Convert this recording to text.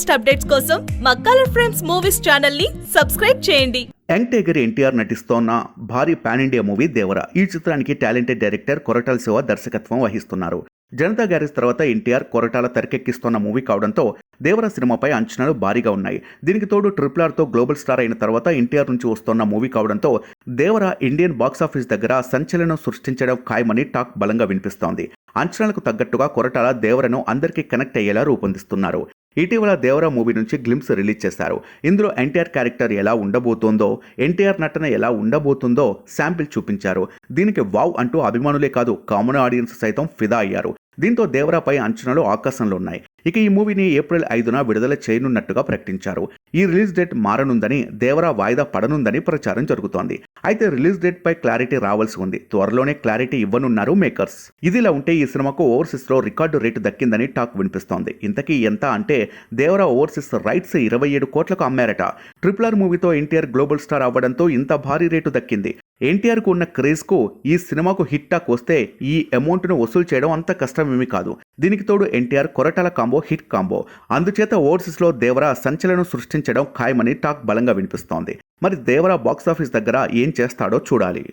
Latest updates కోసం మా colour frames movies ఛానల్ని సబ్స్క్రైబ్ చేయండి. యంగ్ టైగర్ ఎన్టీఆర్ నటిస్తోన్న భారీ పాన్ ఇండియా మూవీ దేవర. ఈ చిత్రానికి టాలెంటెడ్ డైరెక్టర్ కొరటాల శివ దర్శకత్వం వహిస్తున్నారు. జనతా గ్యారేజ్ తర్వాత ఎన్టీఆర్ కొరటాల తెరకెక్కిస్తోన్న మూవీ కావడంతో దేవర సినిమాపై అంచనాలు భారీగా ఉన్నాయి. దీనికి తోడు ట్రిపుల్ ఆర్తో గ్లోబల్ స్టార్ అయిన తర్వాత ఎన్టీఆర్ నుంచి వస్తున్న మూవీ కావడంతో దేవర ఇండియన్ బాక్సాఫీస్ దగ్గర సంచలనం సృష్టించడం ఖాయమని టాక్ బలంగా వినిపిస్తోంది. అంచనాలకు తగ్గట్టుగా కొరటాల దేవరను అందరికీ కనెక్ట్ అయ్యేలా రూపొందిస్తున్నారు. ఇటీవల దేవరా మూవీ నుంచి గ్లిమ్స్ రిలీజ్ చేశారు. ఇందులో ఎన్టీఆర్ క్యారెక్టర్ ఎలా ఉండబోతోందో ఎన్టీఆర్ నటన ఎలా ఉండబోతుందో శాంపిల్ చూపించారు. దీనికి వావ్ అంటూ అభిమానులే కాదు కామన్ ఆడియన్స్ సైతం ఫిదా అయ్యారు. దీంతో దేవరాపై అంచనాలు ఆకాశంలో ఉన్నాయి. ఇక ఈ మూవీని ఏప్రిల్ ఐదున విడుదల చేయనున్నట్టుగా ప్రకటించారు. ఈ రిలీజ్ డేట్ మారనుందని దేవరా వాయిదా పడనుందని ప్రచారం జరుగుతోంది. అయితే రిలీజ్ డేట్ పై క్లారిటీ రావాల్సి ఉంది. త్వరలోనే క్లారిటీ ఇవ్వనున్నారు మేకర్స్. ఇదిలా ఉంటే ఈ సినిమాకు ఓవర్సీస్లో రికార్డు రేటు దక్కిందని టాక్ వినిపిస్తోంది. ఇంతకీ ఎంత అంటే దేవరా ఓవర్సీస్ రైట్స్ ఇరవై ఏడు కోట్లకు అమ్మారట. ట్రిపుల్ ఆర్ మూవీతో ఎన్టీఆర్ గ్లోబల్ స్టార్ అవ్వడంతో ఇంత భారీ రేటు దక్కింది. ఎన్టీఆర్కు ఉన్న క్రేజ్కు ఈ సినిమాకు హిట్ టాక్ వస్తే ఈ అమౌంట్ను వసూలు చేయడం అంత కష్టమేమీ కాదు. దీనికి తోడు NTR Koratala combo hit combo. అందుచేత ఓవర్సీస్లో దేవరా సంచలనం సృష్టించడం ఖాయమని టాక్ బలంగా వినిపిస్తోంది. మరి దేవరా బాక్సాఫీస్ దగ్గర ఏం చేస్తాడో చూడాలి.